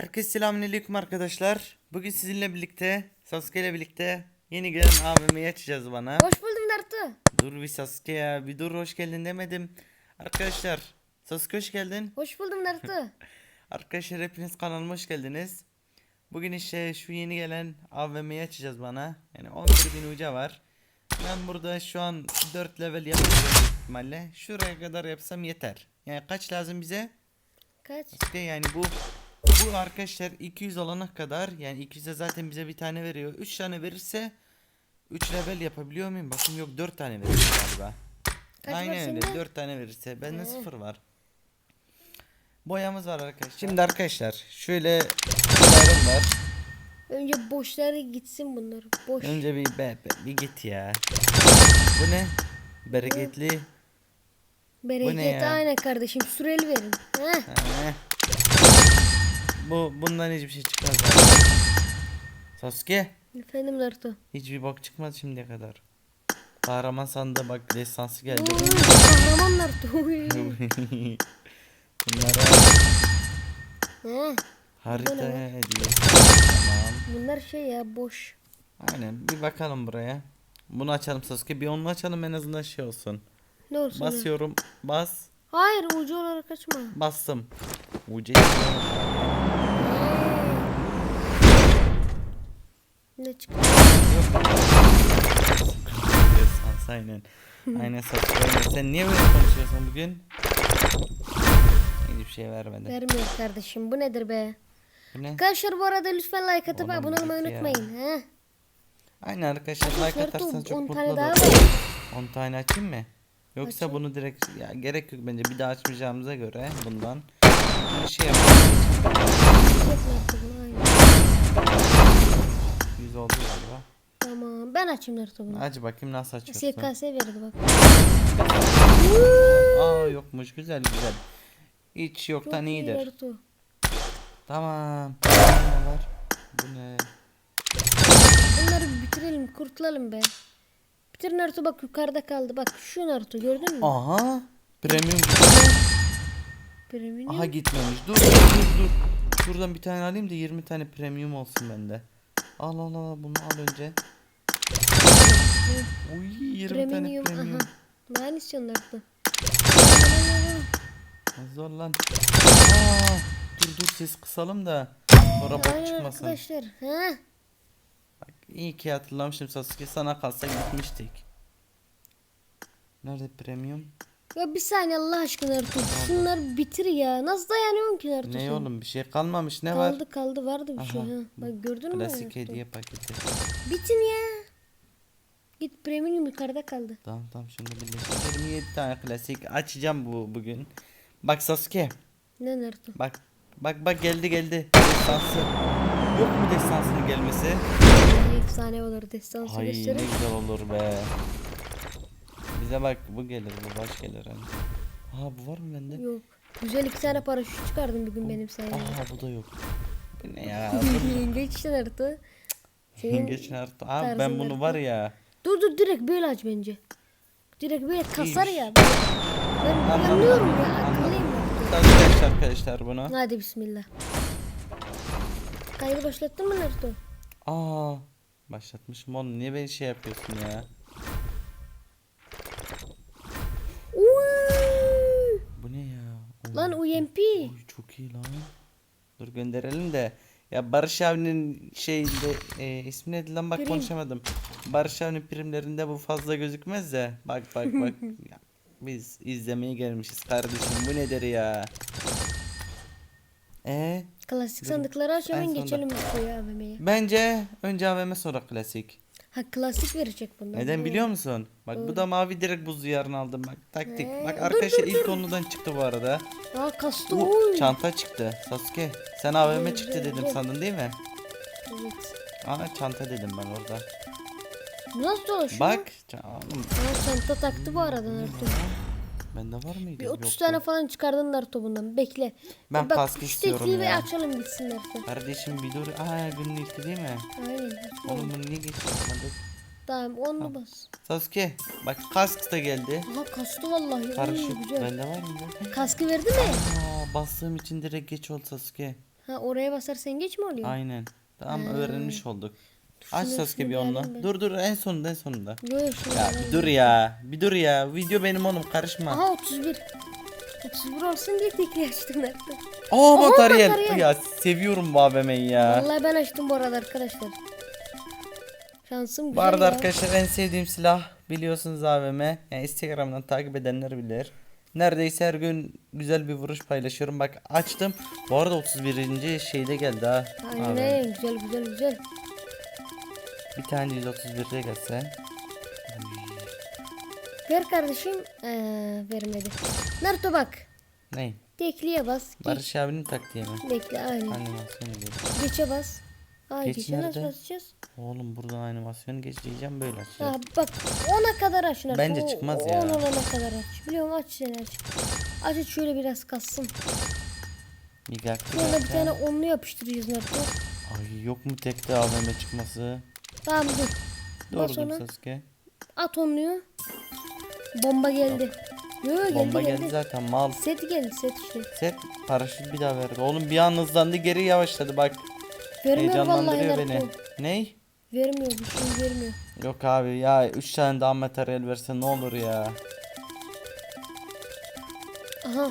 Herkese selamünaleyküm arkadaşlar. Bugün sizinle birlikte Sasuke ile birlikte yeni gelen AVM'yi açacağız bana. Hoş buldum Naruto. Dur bir Sasuke ya bir dur hoş geldin demedim. Arkadaşlar Sasuke hoş geldin. Hoş buldum Naruto. Arkadaşlar hepiniz kanalıma hoş geldiniz. Bugün işte şu yeni gelen AVM'yi açacağız bana. Yani 11 bin uca var. Ben burada şu an 4 level yapacağım ihtimalle. Şuraya kadar yapsam yeter. Yani kaç lazım bize? Kaç? İşte yani bu bu arkadaşlar 200 olana kadar yani 200'e zaten bize bir tane veriyor. 3 tane verirse 3 level yapabiliyor muyum? Bakın yok 4 tane verir galiba. Kaç Aynen öyle sende? 4 tane verirse bende Ee. 0 var. Boyamız var arkadaşlar. Şimdi arkadaşlar şöyle boyalarım var. Önce boşları gitsin bunlar. Boş. Önce bir be, be- bir git ya. Bu ne? Bereketli. Bereket ya? aynen kardeşim. Süreli verin. Heh. Heh. Bu bundan hiçbir şey çıkmaz. zaten. Sasuke. Efendim Naruto. Hiçbir bok çıkmadı şimdiye kadar. Kahraman sandığı bak destansı geldi. Uy, Kahraman Naruto. Bunlara Heh. harita Bu ne lan? hediye. Tamam. Bunlar şey ya boş. Aynen bir bakalım buraya. Bunu açalım Sasuke. Bir onu açalım en azından şey olsun. Ne olsun? ya? Basıyorum. Bas. Hayır ucu olarak açma. Bastım. Ucu. Ne çıktı? Aynen. Aynen aynen. Sen niye böyle konuşuyorsun bugün? Hiçbir şey vermedi. Vermiyor kardeşim. Bu nedir be? Bu ne? Arkadaşlar bu arada lütfen like atıp Oğlum abone olmayı ya. unutmayın. Aynen arkadaşlar like Naruto atarsanız çok 10 mutlu tane daha olurum. var. 10 tane açayım mı? Yoksa Açayım. bunu direkt ya gerek yok bence bir daha açmayacağımıza göre bundan bir şey yapalım. Yok Naruto bunu aynen. 100 oldu galiba. Tamam ben açayım Naruto bunu. Aç bakayım nasıl açıyorsun. SKS verdi bak. Aa yokmuş güzel güzel. Hiç Çok yoktan iyi iyidir. Naruto. Tamam. Ne var? Bu ne? Bunları bitirelim kurtulalım be. Bitir Naruto bak yukarıda kaldı. Bak şu Naruto gördün mü? Aha. Premium. Premium. Aha gitmemiş. Dur dur dur dur. Şuradan bir tane alayım da 20 tane premium olsun bende. Al al al bunu al önce. Uy 20 tane Premium. premium. Aha. Ne istiyorsun Naruto? Zor lan. Aa, dur dur ses kısalım da. Sonra Aynen çıkmasın. arkadaşlar. Ha? Bak, iyi ki hatırlamışım Sasuke sana kalsa gitmiştik. Nerede premium? Ya bir saniye Allah aşkına Naruto. Şunları bitir ya. Nasıl dayanıyorsun ki Naruto Ne sen? oğlum bir şey kalmamış ne var? Kaldı kaldı vardı bir şey Aha, ha. Bak gördün mü? Klasik Naruto? hediye paketi. Bitin ya. Git premium yukarıda kaldı. Tamam tamam şunu birleştir. 27 tane klasik açacağım bu bugün. Bak Sasuke. Ne Naruto? Bak bak bak geldi geldi. Destansı. Yok mu destansının gelmesi? Ne efsane olur destansı Ay ne gösterir. güzel olur be. Bize bak bu gelir bu baş gelir hani. Aa bu var mı bende? Yok. Güzel iki tane paraşüt çıkardım bir gün benim sayemde. Aa bu da yok. Bu ne ya? Yengeç işte Naruto. Senin... Geç Naruto. Abi ben bunu Naruto. var ya. Dur dur direkt böyle aç bence. Direkt böyle kasar İyiymiş. ya. Ben, anlıyorum ya. Akıllıyım. Arkadaşlar arkadaşlar bunu. Hadi bismillah. Kaydı başlattın mı Naruto? Aa başlatmışım oğlum niye beni şey yapıyorsun ya? Lan UMP. oy, çok iyi lan. Dur gönderelim de. Ya Barış abinin şeyinde e, ismi neydi lan bak Prim. konuşamadım. Barış abinin primlerinde bu fazla gözükmez de. Bak bak bak. Ya, biz izlemeye gelmişiz kardeşim bu nedir ya? E Klasik Dur. sandıkları aç En hemen sonda. geçelim Naruto'ya AVM'ye. bence önce AVM sonra klasik. Ha klasik verecek bunlar. Neden biliyor musun? Bak bu da mavi direkt buz diyarını aldım bak. Taktik. Ee, Bak dur, arkadaşlar dur, ilk onludan çıktı bu arada. Aa kastı Bu oy. çanta çıktı. Sasuke sen AVM çıktı dedim sandın değil mi? Evet. Aa çanta dedim ben orada. Nasıl dolaşıyor? Bak. ça- Oğlum, Aa, çanta taktı bu arada Naruto. Bende var mıydı? Bir 30 Yoktu. tane falan çıkardın Naruto bundan. Bekle. Ben Bak, kask istiyorum ya. açalım bitsin Naruto. Kardeşim bir dur. Aa günün ilki değil mi? Aynen. Oğlum bunu niye geç yapmadık? Tamam onlu bas. Sasuke bak kask da geldi. Aha kastı vallahi. Paraşüt bende var mı? Kaskı verdi mi? Aa bastığım için direkt geç oldu Sasuke. Ha oraya basarsan geç mi oluyor? Aynen. Tamam öğrenmiş olduk. Aç Sasuke bir onunla. Dur dur en sonunda en sonunda. Şimdi. Ya bir dur ya. Bir dur ya. Video benim oğlum karışma. Aha 31. 31 olsun diye tekli açtım Naruto. Aa materyal. Ya seviyorum bu AVM'yi ya. Vallahi ben açtım bu arada arkadaşlar. Şansım Bu güzel arada ya. arkadaşlar en sevdiğim silah biliyorsunuz AVM. Yani Instagram'dan takip edenler bilir. Neredeyse her gün güzel bir vuruş paylaşıyorum. Bak açtım. Bu arada 31. şeyde geldi ha. AVM. Aynen güzel güzel güzel. Bir tane 131'e gelse. Ver kardeşim. Ee, vermedi. Naruto bak. Ne? Tekliye bas. Geç. Barış abinin taktiği mi? Bekle aynen. Animasyonu diyor. Geçe bas. Aa Geç geçe nasıl basacağız? Oğlum buradan animasyonu geçeceğim böyle Ha açacağım. bak ona kadar aç Naruto. Bence çıkmaz ya. olana kadar aç. Biliyorum aç sen aç. Aç aç şöyle biraz kassın. Bir dakika. Sonra bir tane onlu yapıştıracağız Naruto. Ay yok mu tekte AVM çıkması? Tamam dur. Doğru ona. Sasuke. At onluyu. Bomba geldi. Yo yo geldi Bomba geldi. geldi zaten mal. Set geldi set işte. Set paraşüt bir daha verdi. Oğlum bir an hızlandı geri yavaşladı bak. Vermiyor Heyecanlandırıyor beni. Ney? Vermiyor bir şey vermiyor. Yok abi ya 3 tane daha materyal verse ne olur ya. Aha.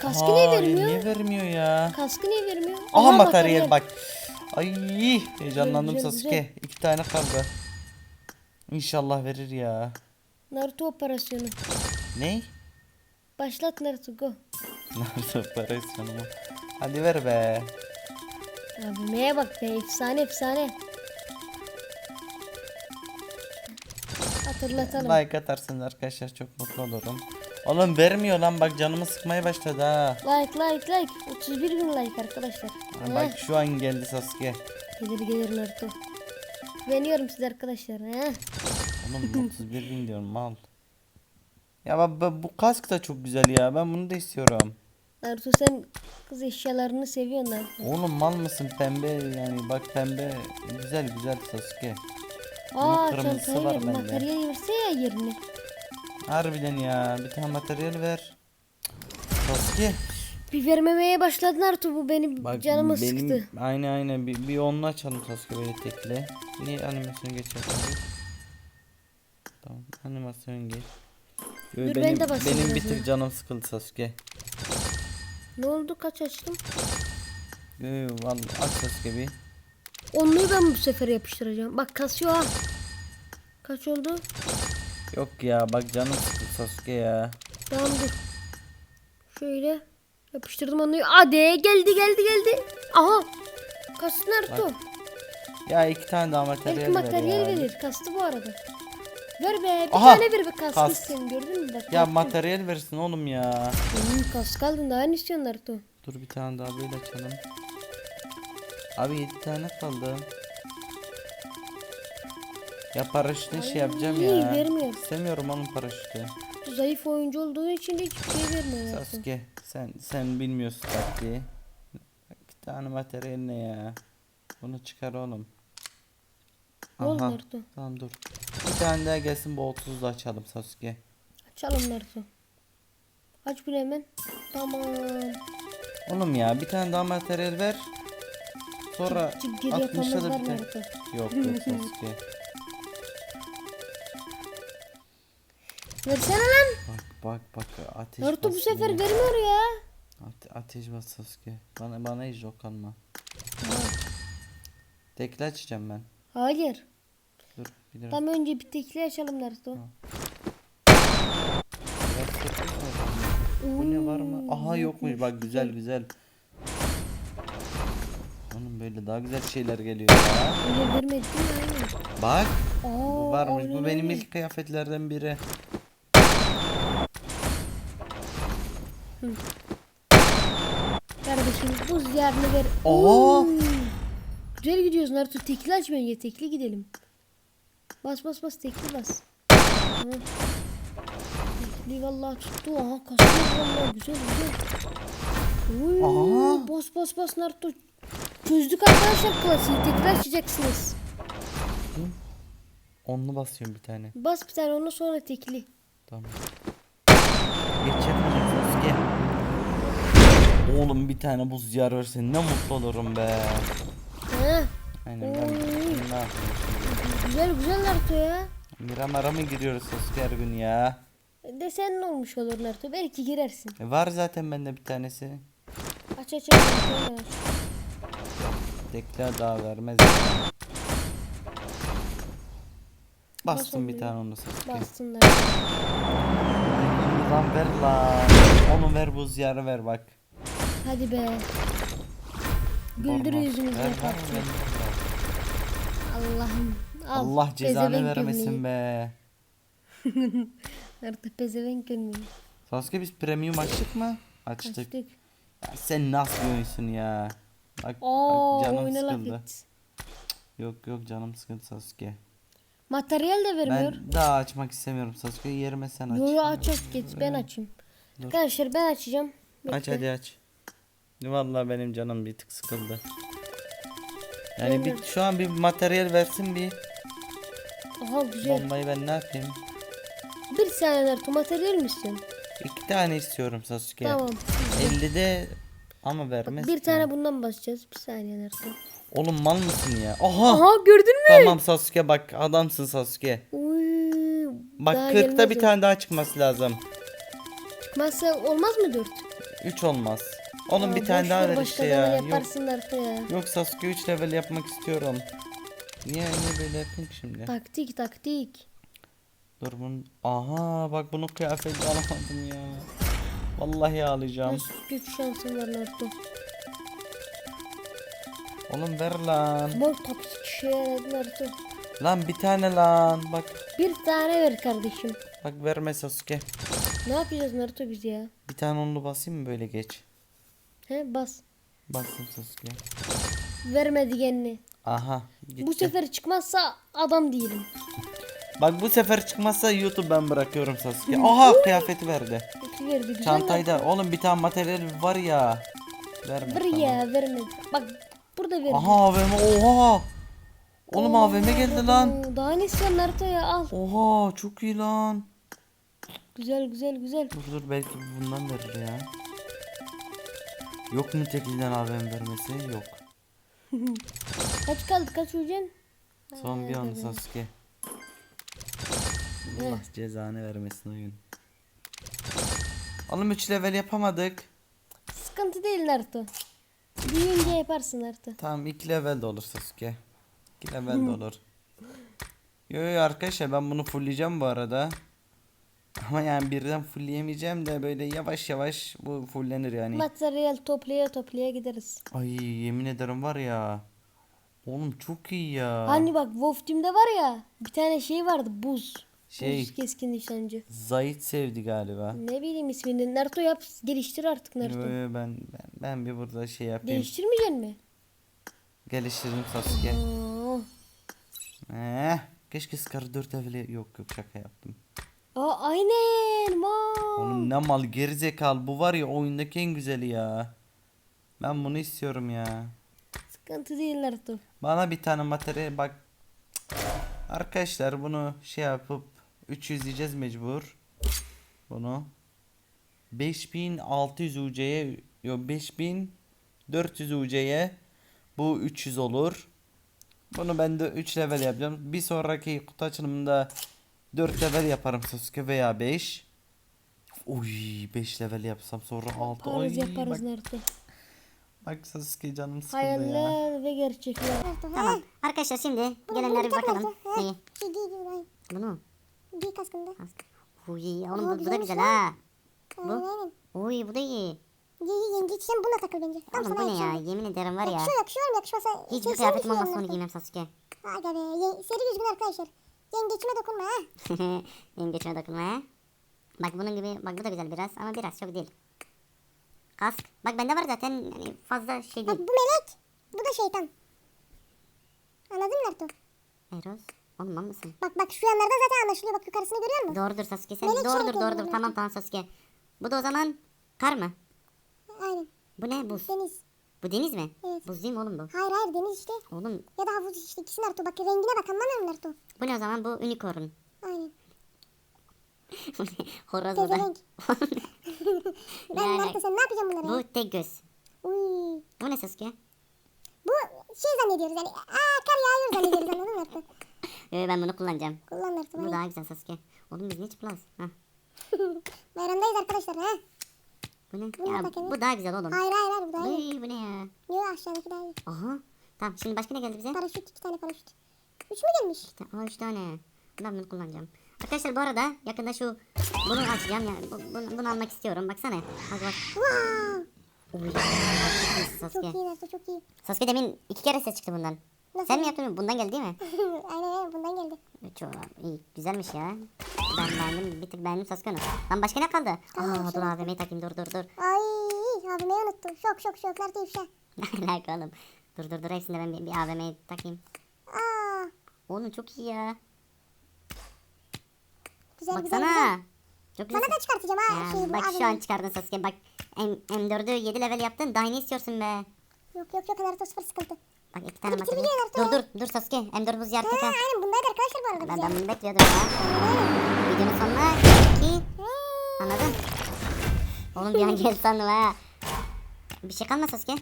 Kaskı Aa, niye vermiyor? Niye vermiyor ya? Kaskı niye vermiyor? Aha, materyal bak. Ay heyecanlandım Güzel, Sasuke. güzel. İki tane kaldı. İnşallah verir ya. Naruto operasyonu. Ney? Başlat Naruto go. Nasıl operasyonu mu? Hadi ver be. Abi neye bak be efsane efsane. Hatırlatalım. Like atarsınız arkadaşlar çok mutlu olurum. Oğlum vermiyor lan bak canımı sıkmaya başladı ha. Like like like. 31 bin like arkadaşlar. Ha, Bak şu an geldi Sasuke. Gelir gelir Naruto. Güveniyorum size arkadaşlar. He. Oğlum 31 bin diyorum mal. Ya bak bu kask da çok güzel ya. Ben bunu da istiyorum. Naruto sen kız eşyalarını seviyorsun Naruto. Oğlum mal mısın pembe yani bak pembe güzel güzel Sasuke. Aa çantayı ver. bende. Materyal verse ya yerine. Harbiden ya bir tane materyal ver. Sasuke. Bir vermemeye başladı Naruto bu benim Bak canımı benim sıktı. aynen aynen bir, bir onunla açalım Sasuke böyle tekle. Niye animasyon geçiyor şimdi? Tamam animasyon geç. Dur, ben benim, de basayım benim bir tık canım sıkıldı Sasuke. Ne oldu kaç açtım? Yo, vallahi aç Sasuke bir. Onluyu ben bu sefer yapıştıracağım. Bak kasıyor ha. Kaç oldu? Yok ya bak canım sıkıldı Sasuke ya. Tamam dur. Şöyle yapıştırdım onluyu. Hadi geldi geldi geldi. Aha. Kastı Naruto. Ya iki tane daha materyal Belki materyal ver ya. verir. Kastı bu arada. Ver be. Bir Aha, tane ver be kaskı kas. istiyorum gördün mü? Bak, Ya yaptım. materyal versin oğlum ya. Hmm, kask aldın daha ne istiyorsun Naruto? Dur bir tane daha böyle açalım. Abi 7 tane kaldı. Ya paraşütle şey yapacağım ya. vermiyor. İstemiyorum onun paraşütü. Zayıf oyuncu olduğu için de hiçbir şey vermiyor. Sasuke sen sen bilmiyorsun taktiği. Bir tane materyal ne ya? Bunu çıkar oğlum. Aha. Naruto? Tamam dur. Bir tane daha gelsin bu 30'da açalım Sasuke. Açalım Naruto. Aç bunu hemen. Tamam. Oğlum ya bir tane daha materyal ver. Sonra Çık, çık, geri 60'ta da bir tane. Yok yok Sasuke. Versene lan. Bak bak bak ateş Naruto bu sefer yine. vermiyor ya. Ate- ateş bas Sasuke. Bana bana hiç yok alma. Tekli açacağım ben. Hayır. Dur bir lira. Tam önce bir tekli açalım Naruto. Bu ne var mı? Aha yokmuş bak güzel güzel. Onun böyle daha güzel şeyler geliyor ya. Öyle vermedi değil mi? Bak Aa, bu varmış. Bu benim ilk kıyafetlerden biri. Kardeşim buz yarını ver. Oo. Güzel gidiyoruz Naruto. Tekli aç bence. Tekli gidelim. Bas bas bas tekli bas. Tamam. Tekli vallahi tuttu. Aha kasıyor vallahi güzel güzel. Oy. Aha. Bas bas bas Naruto. Çözdük arkadaşlar klasiği. Tekli açacaksınız. Onlu basıyorum bir tane. Bas bir tane ondan sonra tekli. Tamam. Geç yapmayacağım Sasuke. Oğlum bir tane buz diyar versen ne mutlu olurum be. Ha, Aynen ben Oy. ne yapayım şimdi? güzel güzel Naruto ya. Miramara mı giriyoruz Sasuke her gün ya? Desen ne olmuş olur Naruto? Belki girersin. E var zaten bende bir tanesi. Aç aç aç. Dekla daha vermez. Bastım bir tane onu Sasuke. Bastın Naruto. Lan ver lan. Onu ver buz diyarı ver bak. Hadi be. Güldür yüzümüzü ver. Allah'ım. Al, Allah cezanı vermesin gömleği. be. Naruto pezevenk gömleği. Sasuke biz premium açtık mı? Açtık. Açtık. Ya sen nasıl bir oyunsun ya? Bak, Oo bak canım sıkıldı. Yok yok canım sıkıldı Sasuke. Materyal de vermiyor. Ben daha açmak istemiyorum Sasuke. Yerime sen aç. Yo yo aç aç geç ben açayım. Dur. Arkadaşlar ben açacağım. Aç Bekle. hadi aç. Vallahi benim canım bir tık sıkıldı. Yani bir, şu an bir materyal versin bir Aha güzel. bombayı ben ne yapayım? Bir saniye Naruto materyal mi istiyorsun? İki tane istiyorum Sasuke. Tamam. 50'de ama vermez. Bir tane bundan basacağız. Bir saniye Naruto. Oğlum mal mısın ya? Aha! Aha gördün mü? Tamam Sasuke bak adamsın Sasuke. Uy, Bak daha 40'ta gelmez bir o. tane daha çıkması lazım. Çıkmazsa olmaz mı dört? 3 olmaz. Oğlum bir tane daha ver, işte ya. Yok, yaparsın Naruto ya. yok Sasuke 3 level yapmak istiyorum. Niye niye böyle ki şimdi? Taktik taktik. Dur bunun. Aha bak bunun kıyafeti alamadım ya. Vallahi ağlayacağım. Nasıl güç şansın var Naruto. Oğlum ver lan. Mor taktik işe yaradı Naruto. Lan bir tane lan. Bak Bir tane ver kardeşim. bak verme Sasuke. Ne yapacağız Naruto biz ya? Bir tane onlu basayım mı böyle geç? He bas. Bastım Sasuke. Vermedi kendini. Aha gitti. Bu sefer çıkmazsa adam değilim. Bak bu sefer çıkmazsa YouTube ben bırakıyorum Sasuke. Aha kıyafeti verdi. Verdi güzel Çantayı da. Oğlum bir tane materyal var ya. Verme. Bir tamam. ya vermedi. Bak burada verdi. Aha AVM oha. Oğlum AVM geldi lan. Oo, Daha ne istiyorsun Naruto ya al. Oha çok iyi lan. Güzel güzel güzel. Dur dur belki bundan verir ya. Yok mu tekliden AVM vermesi? Yok. Kaç kaldı kaç olacaksın? Son bir an Sasuke. Allah cezanı vermesin oyun. Oğlum 3 level yapamadık. Sıkıntı değil Naruto. Büyüyünce yaparsın Naruto. Tamam 2 level de olur Sasuke. 2 level de olur. Yo yo arkadaşlar ben bunu fullleyeceğim bu arada. Ama yani birden fullleyemeyeceğim de böyle yavaş yavaş bu fullenir yani. Materyal toplaya toplaya gideriz. Ay yemin ederim var ya. Oğlum çok iyi ya. Hani bak Wolf Team'de var ya bir tane şey vardı buz. Şey. Buz keskin nişancı. Zayit sevdi galiba. Ne bileyim ismini. Naruto yap geliştir artık Yo, Naruto. yo, ben, ben ben bir burada şey yapayım. Geliştirmeyecek mi? Geliştirdim Sasuke. Aa, Eh, keşke Scar 4 level yok yok şaka yaptım. Aa aynen. Ma. Oğlum ne mal gerizekalı bu var ya oyundaki en güzeli ya. Ben bunu istiyorum ya. Sıkıntı değil Naruto. Bana bir tane materyal bak. Arkadaşlar bunu şey yapıp 300 diyeceğiz mecbur. Bunu 5600 UC'ye yok 5400 UC'ye bu 300 olur. Bunu ben de 3 level yapacağım. Bir sonraki kutu açılımında 4 level yaparım Sasuke veya 5. Oy 5 level yapsam sonra 6 oy Yaparız yaparız bak, Naruto. bak Sasuke canım sıkıldı ya. Hayaller ve gerçekler. Tamam. Arkadaşlar şimdi gelenlere bir bakalım. Neyi? Giy giy ben. Bunu mu? Giy kaskında. Uy oğlum bu, bu da güzel ha. Aynen. Uy bu da iyi. Giy giy yenge sen bununla takıl bence. Tam Oğlum sana bu ne ya? Yemin ederim var ya. Yakışıyor yakışıyor mu yakışmasa. Hiçbir Şey, kıyafetim olmazsa onu giymem Sasuke. Aga be seri düzgün arkadaşlar. Yengeçime dokunma ha. Benim geçime dokunma ya. Bak bunun gibi bak bu da güzel biraz ama biraz çok değil. Kask. Bak bende var zaten yani fazla şey Bak değil. bu melek. Bu da şeytan. Anladın mı Naruto? Eros. Oğlum mal mısın? Bak bak şu yanlarda zaten anlaşılıyor. Bak yukarısını görüyor musun? Doğrudur Sasuke sen. Melek Doğrudur doğrudur. Tamam tamam Sasuke. Bu da o zaman kar mı? Aynen. Bu ne? Buz. Deniz. Bu deniz mi? Evet. Buz değil mi oğlum bu? Hayır hayır deniz işte. Oğlum Ya da havuz işte ikisi Naruto. Bak rengine bak anlamıyor musun Naruto? bu ne o zaman? Bu unicorn. Aynen. Horoz bu da. Pezevenk. Ben Yani- Naruto sen ne yapacaksın bunları? Bu tek göz. Uy. Bu ne Sasuke? Bu şey zannediyoruz yani. Aa kar yağıyor zannediyoruz anladın mı Naruto? Ee, ben bunu kullanacağım. Kullan Naruto. Bu hadi. daha güzel Sasuke. Oğlum biz niye çıplaz? Hah. Bayramdayız arkadaşlar ha. Bu ne? Bunu Ya, bu daha güzel oğlum. Hayır hayır hayır bu daha iyi. Uy, bu ne ya? Yok aşağıdaki daha iyi. Aha. Tamam şimdi başka ne geldi bize? Paraşüt iki tane paraşüt. Üç mü gelmiş? İşte, aa, üç tane. Ben bunu kullanacağım. Arkadaşlar bu arada yakında şu bunu açacağım yani bu- bunu, bunu almak istiyorum. Baksana. Bak bak. Wow. Uy, çok iyisin Çok Sasuke. iyi Naruto çok iyi. Sasuke demin iki kere ses çıktı bundan. Nasıl? Sen mi yaptın? Bundan geldi değil mi? aynen aynen bundan geldi. Çok iyi. Güzelmiş ya. Ben beğendim. Bir tık beğendim Sasuke'nu. Lan başka ne kaldı? Tamam, Aa dur şöyle. AVM'yi takayım. Dur dur dur. Ay abime unuttum. Şok şok şok Naruto ifşa. Ne alaka oğlum? Dur dur dur. Hepsinde ben bir, bir AVM'yi takayım. Aa Oğlum çok iyi ya. güzel güzel güzel. Baksana. Çok güzel. Sana da çıkartacağım ha. Ya, Şey, bu bak şu an çıkardın Sasuke. Bak M, M4'ü 7 level yaptın. Daha ne istiyorsun be? Yok yok yok Naruto sıfır sıkıntı. Bak iki tane bitir Dur dur dur Sasuke. M4 buz yer Ha, aynen bundaydı arkadaşlar bu arada Ben, ben bunu bekliyordum ya. Aynen. Videonun sonuna ki anladın? Oğlum bir an geldi sandım ha. Bir şey kalmaz Sasuke.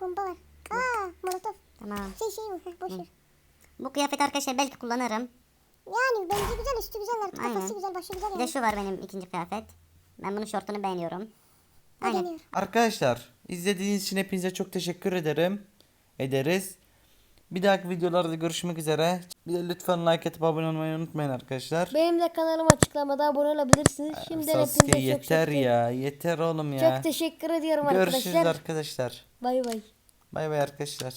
Bomba var. Aa molotof. Tamam. Şey şey Boş ver. Bu kıyafet arkadaşlar belki kullanırım. Yani bence güzel üstü güzel Naruto. Aynen. Kafası güzel başı güzel Bir yani. de şu var benim ikinci kıyafet. Ben bunun şortunu beğeniyorum. Aynen. Arkadaşlar izlediğiniz için hepinize çok teşekkür ederim. Ederiz. Bir dahaki videolarda görüşmek üzere. Bir de lütfen like atıp abone olmayı unutmayın arkadaşlar. Benim de kanalım açıklamada abone olabilirsiniz. Şimdiden Sasuke hepinize yeter çok, ya. Yeter oğlum ya. çok teşekkür ediyorum Görüşürüz arkadaşlar. arkadaşlar. Bay bay. Bay bay arkadaşlar.